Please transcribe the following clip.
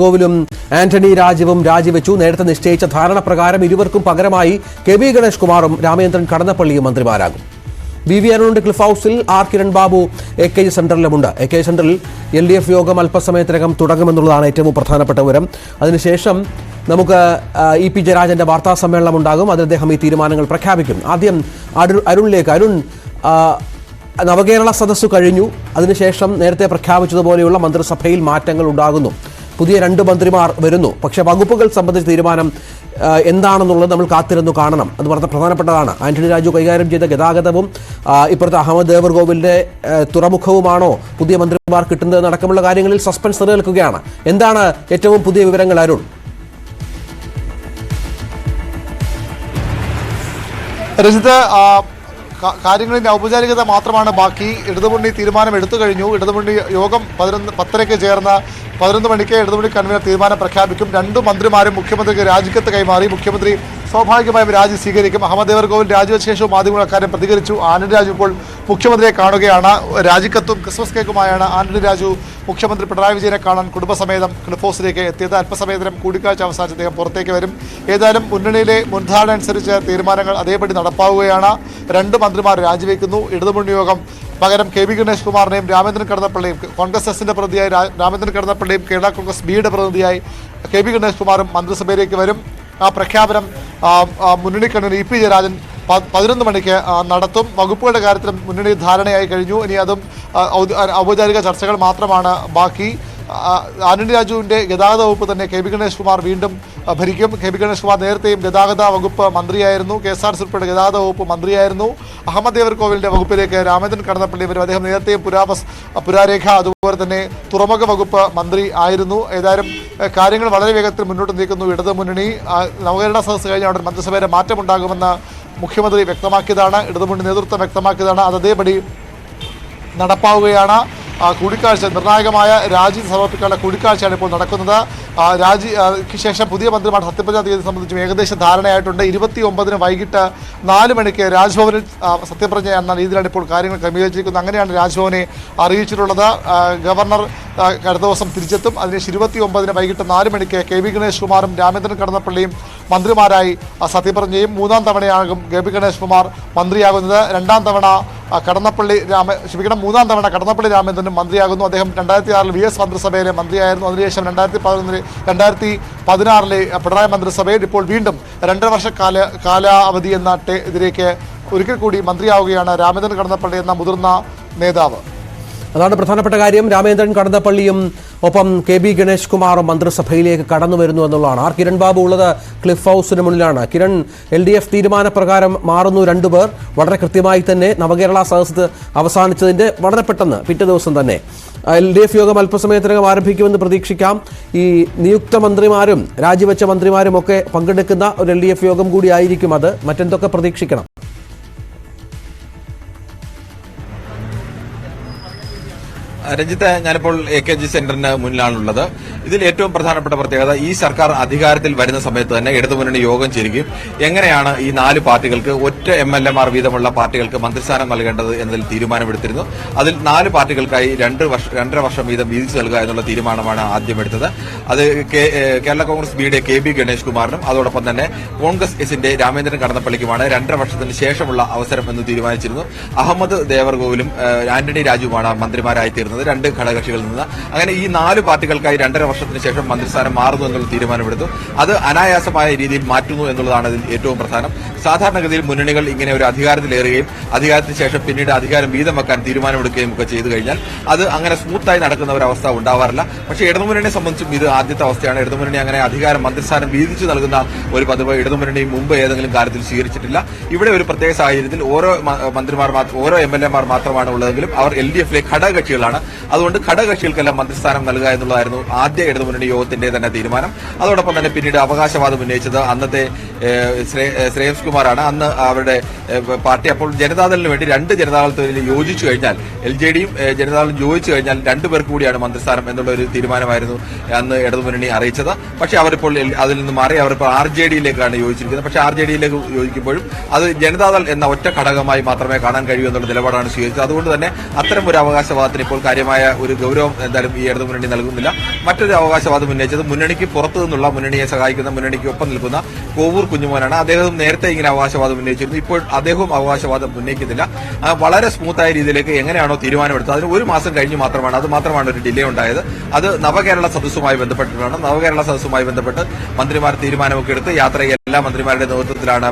ഗോവിലും ആന്റണി രാജുവും രാജിവെച്ചു. നേരത്തെ നിശ്ചയിച്ച ധാരണ പ്രകാരം ഇരുവർക്കും പകരമായി കെ വി ഗണേഷ് കുമാറും രാമചന്ദ്രൻ കടന്നപ്പള്ളിയും മന്ത്രിമാരാകും. വി വി അരുണിന്റെ ക്ലിഫ് ഹൌസിൽ R Kiran Babu A K സെന്ററിലുമുണ്ട്. A K സെന്ററിൽ എൽ ഡി എഫ് യോഗം അല്പസമയത്തിനകം തുടങ്ങുമെന്നുള്ളതാണ് ഏറ്റവും പ്രധാനപ്പെട്ട വിവരം. അതിനുശേഷം നമുക്ക് ഇ പി ജയരാജന്റെ വാർത്താ സമ്മേളനം ഉണ്ടാകും. അതിൽ അദ്ദേഹം ഈ തീരുമാനങ്ങൾ പ്രഖ്യാപിക്കും. ആദ്യം അരുണിലേക്ക് അരുൺ നവകേരള സദസ്സ് കഴിഞ്ഞു. അതിനുശേഷം നേരത്തെ പ്രഖ്യാപിച്ചതുപോലെയുള്ള മന്ത്രിസഭയിൽ മാറ്റങ്ങൾ ഉണ്ടാകുന്നു. പുതിയ രണ്ട് മന്ത്രിമാർ വരുന്നു. പക്ഷേ വകുപ്പുകൾ സംബന്ധിച്ച തീരുമാനം എന്താണെന്നുള്ളത് നമ്മൾ കാത്തിരുന്നു കാണണം. അത് വളരെ പ്രധാനപ്പെട്ടതാണ്. ആന്റണി രാജു കൈകാര്യം ചെയ്ത ഗതാഗതവും ഇപ്പുറത്തെ അഹമ്മദ് ദേവർഗോവിലിന്റെ തുറമുഖവുമാണോ പുതിയ മന്ത്രിമാർ കിട്ടുന്നത് അടക്കമുള്ള കാര്യങ്ങളിൽ സസ്പെൻസ് നിലനിൽക്കുകയാണ്. എന്താണ് ഏറ്റവും പുതിയ വിവരങ്ങൾ അരുൺ? രജിത്ത് കാര്യങ്ങളിന്റെ ഔപചാരികത മാത്രമാണ്. ബാക്കി ഇടതുമുന്നണി തീരുമാനം എടുത്തു കഴിഞ്ഞു. ഇടതുമുന്നണി യോഗം പതിനൊന്ന് പത്തരയ്ക്ക് ചേർന്ന പതിനൊന്ന് മണിക്ക് ഇടതുമുന്നണി കൺവീനർ തീരുമാനം പ്രഖ്യാപിക്കും. രണ്ടു മന്ത്രിമാരും മുഖ്യമന്ത്രിക്ക് രാജിക്കത്ത് കൈമാറി. മുഖ്യമന്ത്രി സ്വാഭാവികമായും രാജി സ്വീകരിക്കും. അഹമ്മദ് ദേവർഗോവിൽ രാജിവെച്ച ശേഷവും മാധ്യമങ്ങൾ അക്കാര്യം പ്രതികരിച്ചു. ആനന്ദ് രാജു ഇപ്പോൾ മുഖ്യമന്ത്രിയെ കാണുകയാണ്. രാജിക്കത്തും ക്രിസ്മസ് കേക്കുമായാണ് ആനന്ദ് രാജു മുഖ്യമന്ത്രി പിണറായി വിജയനെ കാണാൻ കുടുംബസമേതം ക്ലിഫ് ഹൗസിലേക്ക് എത്തിയത്. അല്പസമയത്തിനും കൂടിക്കാഴ്ച അവസാനിച്ച് അദ്ദേഹം പുറത്തേക്ക് വരും. ഏതായാലും മുന്നണിയിലെ മുൻധാരണ അനുസരിച്ച് തീരുമാനങ്ങൾ അതേപടി നടപ്പാവുകയാണ്. രണ്ട് മന്ത്രിമാർ രാജിവെക്കുന്നു. ഇടതുമുന്നണി യോഗം പകരം കെ വി ഗണേഷ് കുമാറിനെയും രാമേന്ദ്രൻ കടന്നപ്പള്ളിയും കോൺഗ്രസ് എസിന്റെ പ്രതിയായി രാമേന്ദ്രൻ കടന്നപ്പള്ളിയും കേരള കോൺഗ്രസ് ബിയുടെ പ്രതിനിധിയായി കെ വി ഗണേഷ് കുമാറും മന്ത്രിസഭയിലേക്ക് വരും. ആ പ്രഖ്യാപനം ആ, ആ, മുന്നണി കൺവീനർ ഇ പി ജയരാജൻ പതിനൊന്ന് മണിക്ക് നടത്തും. വകുപ്പുകളുടെ കാര്യത്തിലും മുന്നണി ധാരണയായി കഴിഞ്ഞു. ഇനി അതും ഔപചാരിക ചർച്ചകൾ മാത്രമാണ് ബാക്കി. ആന്റണി രാജുവിന്റെ ഗതാഗത വകുപ്പ് തന്നെ കെ ബി ഗണേഷ് കുമാർ വീണ്ടും ഭരിക്കും. കെ ബി ഗണേഷ് കുമാർ നേരത്തെയും ഗതാഗത വകുപ്പ് മന്ത്രിയായിരുന്നു. കെ എസ് ആർ സി ഉൾപ്പെടെ ഗതാഗത വകുപ്പ് മന്ത്രിയായിരുന്നു. അഹമ്മദ് ദേവർകോവിലിന്റെ വകുപ്പിലേക്ക് രാമേന്ദ്രൻ കടന്നപ്പള്ളി വരും. അദ്ദേഹം നേരത്തെയും പുരാവസ് പുരാരേഖ അതുപോലെ തന്നെ തുറമുഖ വകുപ്പ് മന്ത്രി ആയിരുന്നു. ഏതായാലും കാര്യങ്ങൾ വളരെ വേഗത്തിൽ മുന്നോട്ട് നീക്കുന്നു. ഇടതു മുന്നണി നവകേരള സദസ് കഴിഞ്ഞ അവിടെ മന്ത്രിസഭയുടെ മാറ്റമുണ്ടാകുമെന്ന് മുഖ്യമന്ത്രി വ്യക്തമാക്കിയതാണ്. ഇടതുമുന്നണി നേതൃത്വം വ്യക്തമാക്കിയതാണ്. അത് അതേപടി നടപ്പാവുകയാണ്. കൂടിക്കാഴ്ച നിർണായകമായ രാജി സമർപ്പിക്കാനുള്ള കൂടിക്കാഴ്ചയാണ് ഇപ്പോൾ നടക്കുന്നത്. ആ, രാജി ശേഷം പുതിയ മന്ത്രിമാർ സത്യപ്രതിജ്ഞ തീയതി സംബന്ധിച്ചും ഏകദേശം ധാരണയായിട്ടുണ്ട്. ഇരുപത്തി ഒമ്പതിന് വൈകിട്ട് നാല് മണിക്ക് രാജ്ഭവനിൽ സത്യപ്രതിജ്ഞ എന്ന രീതിയിലാണ് ഇപ്പോൾ കാര്യങ്ങൾ ക്രമീകരിച്ചിരിക്കുന്നത്. അങ്ങനെയാണ് രാജ്ഭവനെ അറിയിച്ചിട്ടുള്ളത്. ഗവർണർ അടുത്ത ദിവസം തിരിച്ചെത്തും. അതിനുശേഷം ഇരുപത്തി ഒമ്പതിന് വൈകിട്ട് നാല് മണിക്ക് കെ വി ഗണേഷ് കുമാറും രാമേന്ദ്രൻ കടന്നപ്പള്ളിയും മന്ത്രിമാരായി സത്യപ്രതിജ്ഞയും മൂന്നാം തവണയാകും കെ വി ഗണേഷ് കുമാർ മന്ത്രിയാകുന്നത്. രണ്ടാം തവണ കടന്നപ്പള്ളി രാമ ക്ഷമിക്കണം മൂന്നാം തവണ കടന്നപ്പള്ളി രാമചന്ദ്രൻ മന്ത്രിയാകുന്നു. അദ്ദേഹം രണ്ടായിരത്തി ആറിൽ വി എസ് മന്ത്രിസഭയിലെ മന്ത്രിയായിരുന്നു. അതിനുശേഷം രണ്ടായിരത്തി പതിനൊന്നിൽ രണ്ടായിരത്തി പതിനാറിലെ പിണറായി മന്ത്രിസഭയിൽ ഇപ്പോൾ വീണ്ടും രണ്ടര വർഷ കാല കാലാവധി എന്ന ഇതിലേക്ക് ഒരിക്കൽ കൂടി മന്ത്രിയാവുകയാണ് രാമചന്ദ്രൻ കടന്നപ്പള്ളി എന്ന മുതിർന്ന നേതാവ്. അതാണ് പ്രധാനപ്പെട്ട കാര്യം. രാമേന്ദ്രൻ കടന്നപ്പള്ളിയും ഒപ്പം കെ ബി ഗണേഷ് കുമാറും മന്ത്രിസഭയിലേക്ക് കടന്നു വരുന്നു എന്നുള്ളതാണ്. ആർ കിരൺ ബാബു ഉള്ളത് ക്ലിഫ് ഹൗസിന് മുന്നിലാണ്. കിരൺ എൽ ഡി എഫ് തീരുമാനപ്രകാരം മാറുന്നു രണ്ടുപേർ വളരെ കൃത്യമായി തന്നെ നവകേരള സദസ് അവസാനിച്ചതിന്റെ വളരെ പെട്ടെന്ന് പിറ്റേ ദിവസം തന്നെ. എൽ ഡി എഫ് യോഗം അല്പസമയത്തിനകം ആരംഭിക്കുമെന്ന് പ്രതീക്ഷിക്കാം. ഈ നിയുക്ത മന്ത്രിമാരും രാജിവെച്ച മന്ത്രിമാരും ഒക്കെ പങ്കെടുക്കുന്ന ഒരു എൽ ഡി എഫ് യോഗം കൂടിയായിരിക്കും അത്. മറ്റെന്തൊക്കെ പ്രതീക്ഷിക്കണം? രഞ്ജിത്ത് ഞാനിപ്പോൾ എ കെ ജി സെന്ററിന് മുന്നിലാണുള്ളത്. ഇതിൽ ഏറ്റവും പ്രധാനപ്പെട്ട പ്രത്യേകത ഈ സർക്കാർ അധികാരത്തിൽ വരുന്ന സമയത്ത് തന്നെ ഇടതുമുന്നണി യോഗം ചേരുകയും എങ്ങനെയാണ് ഈ നാല് പാർട്ടികൾക്ക് ഒറ്റ എം എൽ എമാർ വീതമുള്ള പാർട്ടികൾക്ക് മന്ത്രിസ്ഥാനം നൽകേണ്ടത് എന്നതിൽ തീരുമാനമെടുത്തിരുന്നു. അതിൽ നാല് പാർട്ടികൾക്കായി രണ്ട് വർഷം രണ്ടര വർഷം വീതം വീതിച്ചു നൽകുക എന്നുള്ള തീരുമാനമാണ് ആദ്യം എടുത്തത് അത് കേരള കോൺഗ്രസ് ബിയുടെ കെ ബി ഗണേഷ് കുമാറിനും അതോടൊപ്പം തന്നെ കോൺഗ്രസ് എസിന്റെ രാമേന്ദ്രൻ കടന്നപ്പള്ളിക്കുമാണ് രണ്ടര വർഷത്തിന് ശേഷമുള്ള അവസരം എന്ന് തീരുമാനിച്ചിരുന്നു. അഹമ്മദ് ദേവർഗോവിലും ആന്റണി രാജുവുമാണ് മന്ത്രിമാരായി തീർന്നത് രണ്ട് ഘടകകക്ഷികളിൽ നിന്ന്. അങ്ങനെ ഈ നാല് പാർട്ടികൾക്കായി രണ്ടര വർഷത്തിന് ശേഷം മന്ത്രിസ്ഥാനം മാറുന്നു എന്നുള്ള തീരുമാനമെടുത്തു. അത് അനായാസമായ രീതിയിൽ മാറ്റുന്നു എന്നുള്ളതാണ് ഇതിൽ ഏറ്റവും പ്രധാനം. സാധാരണഗതിയിൽ മുന്നണികൾ ഇങ്ങനെ ഒരു അധികാരത്തിലേറുകയും അധികാരത്തിന് ശേഷം പിന്നീട് അധികാരം വീതം വെക്കാൻ തീരുമാനമെടുക്കുകയും ഒക്കെ ചെയ്തു കഴിഞ്ഞാൽ അത് അങ്ങനെ സ്മൂത്തായി നടക്കുന്ന ഒരു അവസ്ഥ ഉണ്ടാവാറില്ല. പക്ഷേ ഇടതുമുന്നണിയെ സംബന്ധിച്ചും ഇത് ആദ്യത്തെ അവസ്ഥയാണ്. ഇടതുമുന്നണി അങ്ങനെ അധികാരം മന്ത്രിസ്ഥാനം വീതിച്ചു നൽകുന്ന ഒരു പതിവ് ഇടതുമുന്നണി മുമ്പ് ഏതെങ്കിലും കാര്യത്തിൽ സ്വീകരിച്ചിട്ടില്ല. ഇവിടെ ഒരു പ്രത്യേക സാഹചര്യത്തിൽ ഓരോ മന്ത്രിമാർ ഓരോ എം എൽ എമാർ മാത്രമാണ് ഉള്ളതെങ്കിലും അവർ എൽ ഡി എഫിലെ ഘടകകക്ഷികളാണ്. അതുകൊണ്ട് ഘടകകക്ഷികൾക്കെല്ലാം മന്ത്രിസ്ഥാനം നൽകുക എന്നുള്ളതായിരുന്നു ആദ്യ ഇടതുമുന്നണി യോഗത്തിന്റെ തന്നെ തീരുമാനം. അതോടൊപ്പം തന്നെ പിന്നീട് അവകാശവാദം ഉന്നയിച്ചത് അന്നത്തെ ശ്രേയസ് കുമാറാണ്. അന്ന് അവരുടെ പാർട്ടി അപ്പോൾ ജനതാദളിന് വേണ്ടി രണ്ട് ജനതാദളത്തിൽ യോജിച്ചു കഴിഞ്ഞാൽ എൽ ജെ ഡിയും ജനതാദളും യോജിച്ചു കഴിഞ്ഞാൽ രണ്ടുപേർക്ക് കൂടിയാണ് മന്ത്രിസ്ഥാനം എന്നുള്ള ഒരു തീരുമാനമായിരുന്നു അന്ന് ഇടതുമുന്നണി അറിയിച്ചത്. പക്ഷേ അവരിപ്പോൾ അതിൽ നിന്ന് മാറി അവരിപ്പോൾ ആർ ജെ ഡിയിലേക്കാണ് യോജിച്ചിരിക്കുന്നത്. പക്ഷേ ആർ ജെ ഡിയിലേക്ക് യോജിക്കുമ്പോഴും അത് ജനതാദൾ എന്ന ഒറ്റ ഘടകമായി മാത്രമേ കാണാൻ കഴിയൂ എന്നുള്ള നിലപാടാണ് സ്വീകരിച്ചത്. അതുകൊണ്ട് തന്നെ അത്തരം ഒരു അവകാശവാദത്തിന് ഇപ്പോൾ കാര്യമായ ഒരു ഗൗരവം എന്തായാലും ഈ ഇടതു മുന്നണി നൽകുന്നില്ല. മറ്റൊരു അവകാശവാദം ഉന്നയിച്ചത് മുന്നണിക്ക് പുറത്തു നിന്നുള്ള മുന്നണിയെ സഹായിക്കുന്ന മുന്നണിക്ക് ഒപ്പം നിൽക്കുന്ന കോവൂർ കുഞ്ഞുമോനാണ്. അദ്ദേഹം നേരത്തെ ഇങ്ങനെ അവകാശവാദം ഉന്നയിച്ചിരുന്നു. ഇപ്പോൾ അദ്ദേഹവും അവകാശവാദം ഉന്നയിക്കുന്നില്ല. വളരെ സ്മൂത്തായ രീതിയിലേക്ക് എങ്ങനെയാണോ തീരുമാനമെടുത്തത്. അതിന് ഒരു മാസം കഴിഞ്ഞ് മാത്രമാണ് അത് മാത്രമാണ് ഒരു ഡിലേ ഉണ്ടായത്. അത് നവകേരള സദസ്സുമായി ബന്ധപ്പെട്ടിട്ടാണ്. നവകേരള സദസ്സുമായി ബന്ധപ്പെട്ട് മന്ത്രിമാർ തീരുമാനമൊക്കെ എടുത്ത് യാത്ര എല്ലാ മന്ത്രിമാരുടെ നേതൃത്വത്തിലാണ്